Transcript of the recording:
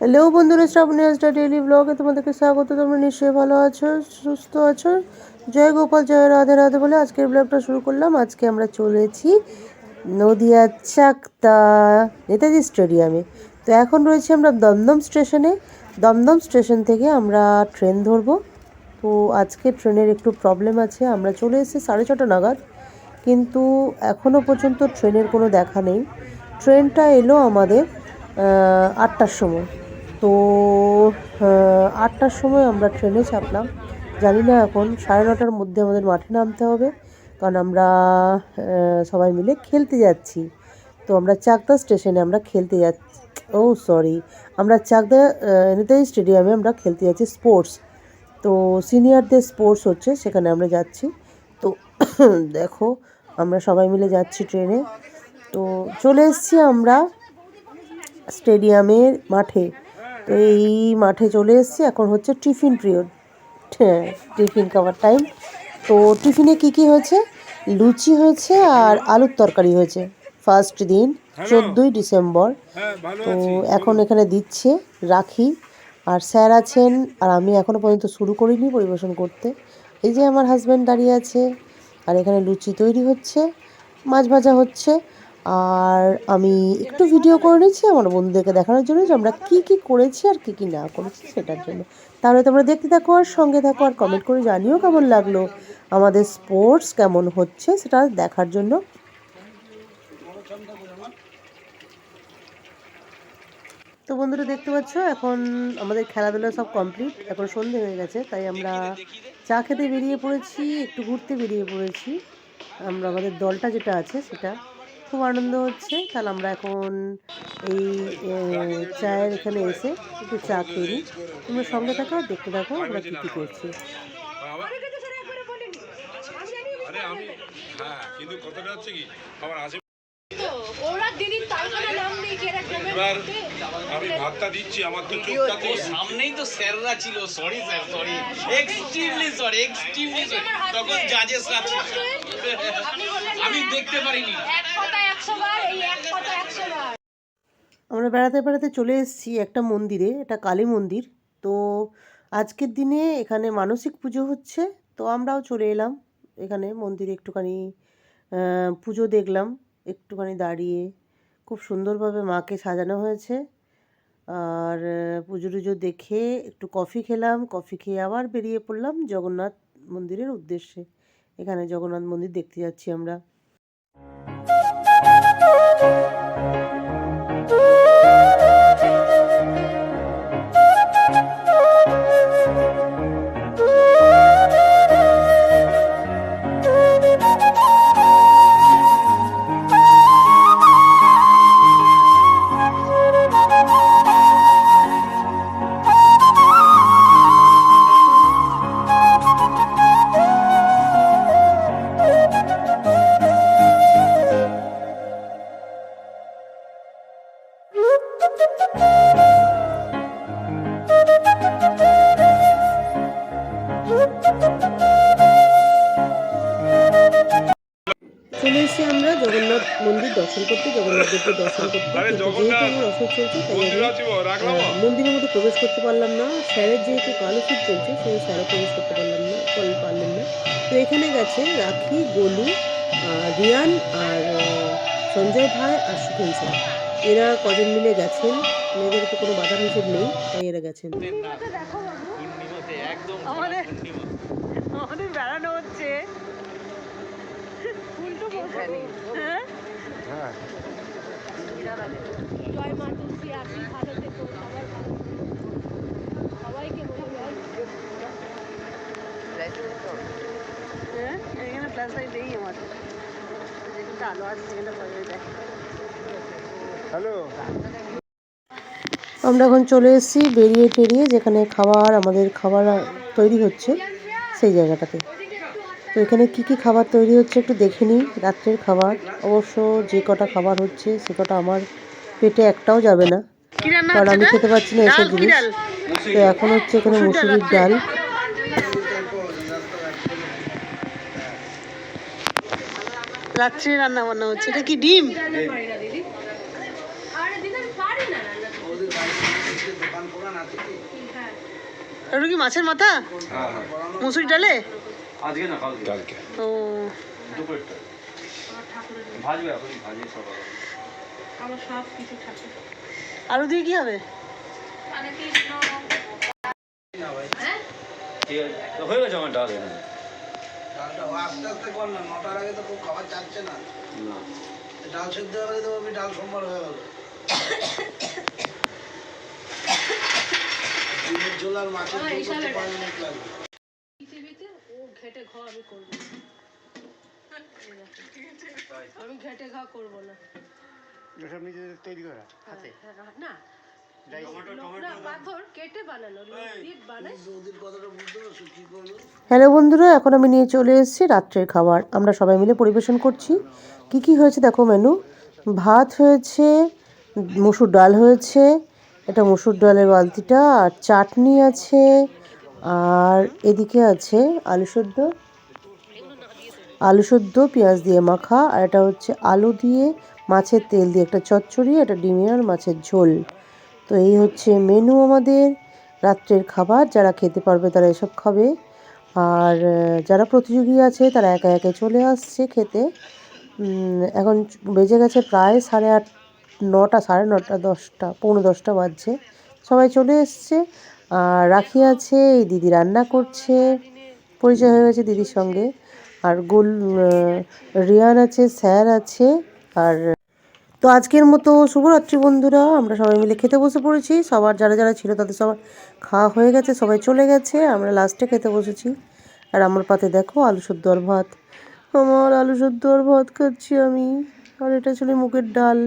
Hello বন্ধুরা, Shrabani হাসটা daily ব্লগে তোমাদেরকে স্বাগত। তোমরা নিশ্চয়ই ভালো আছো, সুস্থ আছো? জয় গোপাল, জয় রাধে রাধে বলে আজকের ব্লগটা শুরু করলাম। আজকে আমরা চলেছি নদিয়া চাকতা নেতাজি স্টেডিয়ামে তো এখন রয়েছে আমরা দমদম স্টেশনে দমদম স্টেশন থেকে আমরা ট্রেন ধরবো। তো আজকে ট্রেনের একটু প্রবলেম আছে। আমরা চলে এসেছি সাড়ে ছটা নাগাদ। কিন্তু এখনও পর্যন্ত ট্রেনের কোনো দেখা নেই। ট্রেনটা এলো আমাদের আটটার সময়। তো আটটার সময় আমরা ট্রেনে চাপলাম। জানি না এখন, সাড়ে নটার মধ্যে আমাদের মাঠে নামতে হবে, কারণ আমরা সবাই মিলে খেলতে যাচ্ছি। তো আমরা চাকদা স্টেশনে আমরা খেলতে যাচ্ছি। ও, সরি, আমরা চাকদা নেতাজি স্টেডিয়ামে আমরা খেলতে যাচ্ছি স্পোর্টস। তো সিনিয়রদের স্পোর্টস হচ্ছে, সেখানে আমরা যাচ্ছি। তো দেখো, আমরা সবাই মিলে যাচ্ছি ট্রেনে। তো চলে এসছি আমরা স্টেডিয়ামের মাঠে। তো এই মাঠে চলে এসেছি এখন হচ্ছে টিফিন পিরিয়ড হ্যাঁ টিফিন খাওয়ার টাইম তো টিফিনে কি কি হয়েছে? লুচি হয়েছে আর আলুর তরকারি হয়েছে। ফার্স্ট দিন চোদ্দোই ডিসেম্বর। তো এখন এখানে দিচ্ছে রাখি। আর স্যার আছেন আর আমি এখনও পর্যন্ত শুরু করিনি পরিবেশন করতে। এই যে আমার হাজব্যান্ড দাঁড়িয়ে আছে আর এখানে লুচি তৈরি হচ্ছে। মাছ ভাজা হচ্ছে। আর আমি একটু ভিডিও করে নিচ্ছি আমার বন্ধুদেরকে দেখানোর জন্য যে আমরা কী কী করেছি আর কী কী না করেছি সেটার জন্য। তাহলে তোমরা দেখতে থাকো আর সঙ্গে থাকো আর কমেন্ট করে জানিও কেমন লাগল, আমাদের স্পোর্টস কেমন হচ্ছে সেটা দেখার জন্য। তো বন্ধুরা দেখতে পাচ্ছ, এখন আমাদের খেলাধুলা সব কমপ্লিট এখন সন্ধে হয়ে গেছে, তাই আমরা চা খেতে বেরিয়ে পড়েছি, একটু ঘুরতে বেরিয়ে পড়েছি। আমরা আমাদের দলটা যেটা আছে সেটা খুব আনন্দ হচ্ছে। তাহলে আমরা এখন এই চায়ের এখানে এসে একটু চা খেয়ে নিই। তোমরা সঙ্গে থাকো আর দেখতে থাকো আমরা কী কী করছি। আমি হ্যাঁ কিন্তু কথাটা হচ্ছে কি আমার আসে ওরা দিদির তালখানা নাম নেই কি এরা এবার আমি ভাতটা দিচ্ছি আমার তো চোখটাতে সামনেই তো স্যাররা ছিল sorry sir sorry extremely sorry extremely sorry তখন জাজেসরা ছিল আমি দেখতে পারিনি। আমরা বেড়াতে বেড়াতে চলে এসেছি একটা মন্দিরে, এটা কালী মন্দির। তো আজকের দিনে এখানে মানসিক পুজো হচ্ছে, তো আমরাও চলে এলাম। এখানে মন্দিরে একটুখানি পুজো দেখলাম, একটুখানি দাঁড়িয়ে। খুব সুন্দরভাবে মাকে সাজানো হয়েছে। আর পুজো টুজো দেখে একটু কফি খেলাম, কফি খেয়ে আবার বেরিয়ে পড়লাম জগন্নাথ মন্দিরের উদ্দেশ্যে। এখানে জগন্নাথ মন্দির দেখতে যাচ্ছি আমরা। চলে এসেছি আমরা জগন্নাথ মন্দির দর্শন করতে জগন্নাথ দেবকে দর্শন করতে। যেহেতু আমার অসুখ চলছে তাই আমি মন্দিরের মধ্যে প্রবেশ করতে পারলাম না। স্যারের যেহেতু কালো শীত চলছে সেই স্যারও প্রবেশ করতে পারলাম না পারলেন না। তো এখানে গেছে রাখি গোলু রিয়ান আর সঞ্জয় ভাই আর সুখেন স্যার। এরা কজন মিলে গেছেন? মেয়েদের তো কোনো বাধা নিষেধ নেই তাই এরা গেছেন। আমাদের- বেড়ানো হচ্ছে। হ্যাঁ? জয় মা তুলসী আসি ভালো থেকো সবার ভালো। সবাইকে হ্যাঁ? এখানে প্লাস লাইট নেই আমাদের আলো আছে হ্যালো আমরা এখন চলে এসেছি বেরিয়ে টেরিয়ে যেখানে খাবার আমাদের খাবার তৈরি হচ্ছে সেই জায়গাটাতে। তো এখানে কি কি খাবার তৈরি হচ্ছে একটু দেখে নিই রাত্রের খাবার। অবশ্য যে কটা খাবার হচ্ছে সে কটা আমার পেটে একটাও যাবে না। কারণ আমি খেতে পারছি না এসব জিনিস। তো এখন হচ্ছে এখানে মুসুরির ডাল। রাত্রে রান্না বান্না হচ্ছে। এটা কি ডিম আরে দিদি আমি পারি না রান্না করতে। হ্যাঁ ওটা কি মাছের মাথা? হ্যাঁ হ্যাঁ। ডালে? আজকে না কালকে। কালকে। ও। দুপুরটা। ভাজবে এখন ভাজবে সকালে। আমার সব কিছু ঠাকুর আলু দিয়ে কি হবে? মানে হ্যাঁ? ঠিক আছে হয়ে গেছে আমার ডাল ডালটা আস্তে আস্তে কর না নটার আগে তো খুব খাবার চাচ্ছে না। না। ডাল সেদ্ধ হয়ে গেলে তো ডাল সোমবার হয়ে গেল। ডিমের ঝোল আর মাছের ঝোল করতে পাঁচ মিনিট লাগবে ও ঘেটে ঘা আমি করব আমি ঘেটে ঘা করব না। যেসব নিজেদের তৈরি করা। হাতে। হ্যাঁ, না। কি করল? হ্যালো বন্ধুরা এখন আমি নিয়ে চলে এসেছি রাত্রের খাবার। আমরা সবাই মিলে পরিবেশন করছি। কি কি হয়েছে দেখো মেনু। ভাত হয়েছে মুসুর ডাল হয়েছে এটা মুসুর ডালের বালতিটা, আর চাটনি আছে, আর এদিকে আছে আলু সেদ্ধ। আলু সেদ্ধ, পেঁয়াজ দিয়ে মাখা, আর এটা হচ্ছে আলু দিয়ে মাছের তেল দিয়ে একটা চচ্চড়ি, এটা ডিমের আর মাছের ঝোল। তো এই হচ্ছে মেনু আমাদের, রাত্রের খাবার, যারা খেতে পারবে তারা এসব খাবে। আর যারা প্রতিযোগী আছে তারা একা একে চলে আসছে খেতে। এখন বেজে গেছে প্রায় সাড়ে আট নটা, সাড়ে নটা, দশটা, পৌনে দশটা বাজছে। সবাই চলে এসছে। আর রাখি আছে, এই দিদি রান্না করছে। পরিচয় হয়ে গেছে দিদির সঙ্গে। আর গোল রিয়ান আছে, স্যার আছে। আর তো আজকের মতো শুভরাত্রি বন্ধুরা। আমরা সবাই মিলে খেতে বসে পড়েছি। সবার যারা যারা ছিল তাদের সবার খাওয়া হয়ে গেছে, সবাই চলে গেছে। আমরা লাস্টে খেতে বসেছি। আর আমার পাতে দেখো আলু আর ভাত। আমার আলু আর ভাত খাচ্ছি আমি। আর এটা ছিল মুগের ডাল।